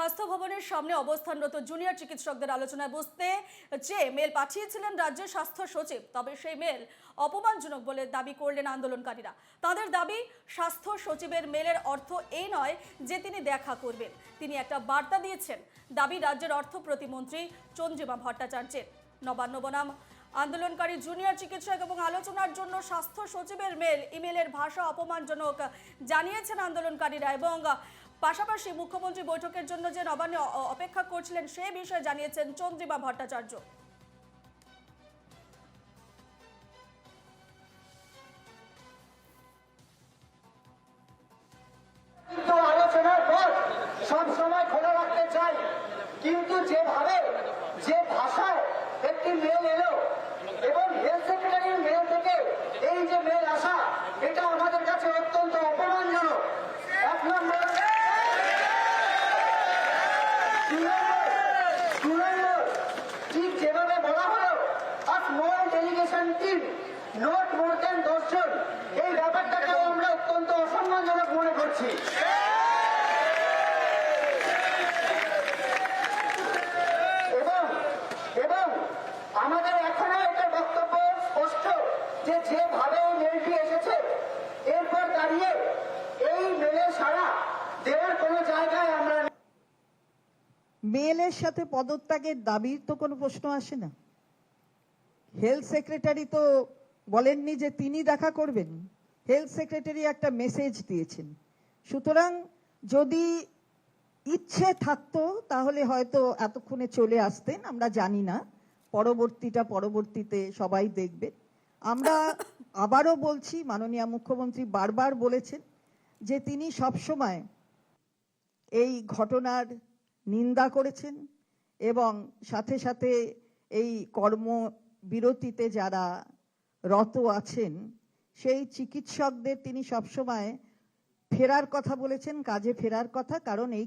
স্বাস্থ্য ভবনের সামনে অবস্থানরত জুনিয়র চিকিৎসকদের আলোচনায় বসতে যে মেল পাঠিয়েছিলেন রাজ্যের স্বাস্থ্য সচিব, তবে সেই মেল অপমানজনক বলে দাবি করলেন আন্দোলনকারীরা। তাদের দাবি, স্বাস্থ্য সচিবের মেলের অর্থ এই নয় যে তিনি দেখা করবেন। তিনি একটা বার্তা দিয়েছেন। দাবি, রাজ্যের অর্থ প্রতিমন্ত্রী চন্দ্রিমা ভট্টাচার্যের। নবান্ন বনাম, আন্দোলনকারী জুনিয়র চিকিৎসক এবং আলোচনার জন্য স্বাস্থ্য সচিবের মেল, ইমেলের ভাষা অপমানজনক জানিয়েছেন আন্দোলনকারীরা এবং পাশাপাশি মুখ্যমন্ত্রী বৈঠকের জন্য যে নবান্নে অপেক্ষা করছিলেন সে বিষয়ে জানিয়েছেন চন্দ্রিমা ভট্টাচার্য। কিন্তু আলোচনার সব সময় খোলা রাখতে চাই। কিন্তু যেভাবে, যে ভাষায় একটি মেল এলো এবং হেলথ সেক্রেটারির মেল থেকে এই যে মেল আসা এটা আমাদের কাছে অত্যন্ত অপমানজনক এক নম্বর দু নম্বর, দু নম্বর, ঠিক যেভাবে বলা হলো a delegation team not more দশজন এই ব্যাপারটাকেও আমরা অত্যন্ত অসম্মানজনক মনে করছি এবং এবং আমাদের এখনও একটা বক্তব্য স্পষ্ট যে যেভাবে এই মেলটি এসেছে এরপর দাঁড়িয়ে এই মেলে সারা দেওয়ার কোনো জায়গায় আমরা নেই। মেয়েলের সাথে পদত্যাগের দাবির তো কোনো প্রশ্ন আসে না হেলথ সেক্রেটারি তো বলেননি যে তিনি দেখা করবেন। হেলথ সেক্রেটারি একটা মেসেজ দিয়েছেন। সুতরাং যদি ইচ্ছে থাকতো, তাহলে হয়তো এতক্ষণে চলে আসতেন, আমরা জানি না। পরবর্তীটা পরবর্তীতে সবাই দেখবে। আমরা আবারও বলছি, মাননীয় মুখ্যমন্ত্রী বারবার বলেছেন যে তিনি সবসময় এই ঘটনার নিন্দা করেছেন এবং সাথে সাথে এই কর্মবিরতিতে যারা রত আছেন, সেই চিকিৎসকদের তিনি সবসময় ফেরার কথা বলেছেন, কাজে ফেরার কথা, কারণ এই